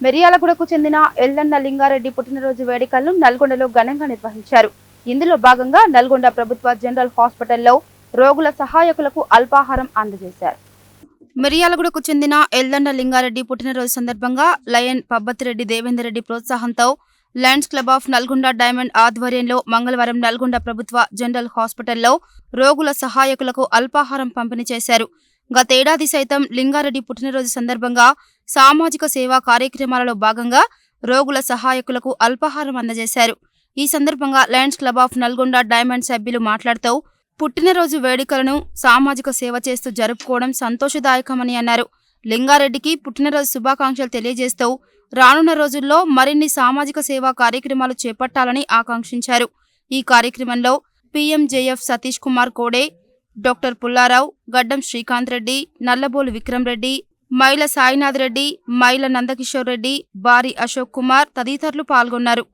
మిర్యాలగూడకు చెందిన ఎల్లన్న లింగారెడ్డి పుట్టినరోజు వేడుకలను నల్గొండలో ఘనంగా నిర్వహించారు. ఇందులో భాగంగా నల్గొండ ప్రభుత్వ జనరల్ హాస్పిటల్లో రోగుల సహాయకులకు అల్పాహారం అందజేశారు. మిర్యాలగూడకు చెందిన ఎల్లన్న లింగారెడ్డి పుట్టినరోజు సందర్భంగా లయన్ పబ్బతిరెడ్డి దేవేందర్ రెడ్డి ప్రోత్సాహంతో Lions Club of Nalgonda Diamond ఆధ్వర్యంలో మంగళవారం నల్గొండ ప్రభుత్వ జనరల్ హాస్పిటల్లో రోగుల సహాయకులకు అల్పాహారం పంపిణీ చేశారు. గతేడాది సైతం లింగారెడ్డి పుట్టినరోజు సందర్భంగా సామాజిక సేవా కార్యక్రమాలలో భాగంగా రోగుల సహాయకులకు అల్పాహారం అందజేశారు. ఈ సందర్భంగా Lions Club of Nalgonda Diamond సభ్యులు మాట్లాడుతూ పుట్టినరోజు వేడుకలను సామాజిక సేవ చేస్తూ జరుపుకోవడం సంతోషదాయకమని అన్నారు. లింగారెడ్డికి పుట్టినరోజు శుభాకాంక్షలు తెలియజేస్తూ రానున్న రోజుల్లో మరిన్ని సామాజిక సేవా కార్యక్రమాలు చేపట్టాలని ఆకాంక్షించారు. ఈ కార్యక్రమంలో పీఎంజేఎఫ్ సతీష్ కుమార్ కోడే డాక్టర్ పుల్లారావు గడ్డం శ్రీకాంత్ రెడ్డి నల్లబోలు విక్రమ్ రెడ్డి మైల సాయినాథ్ రెడ్డి మైల నందకిషోర్ రెడ్డి బారి అశోక్ కుమార్ తదితరులు పాల్గొన్నారు.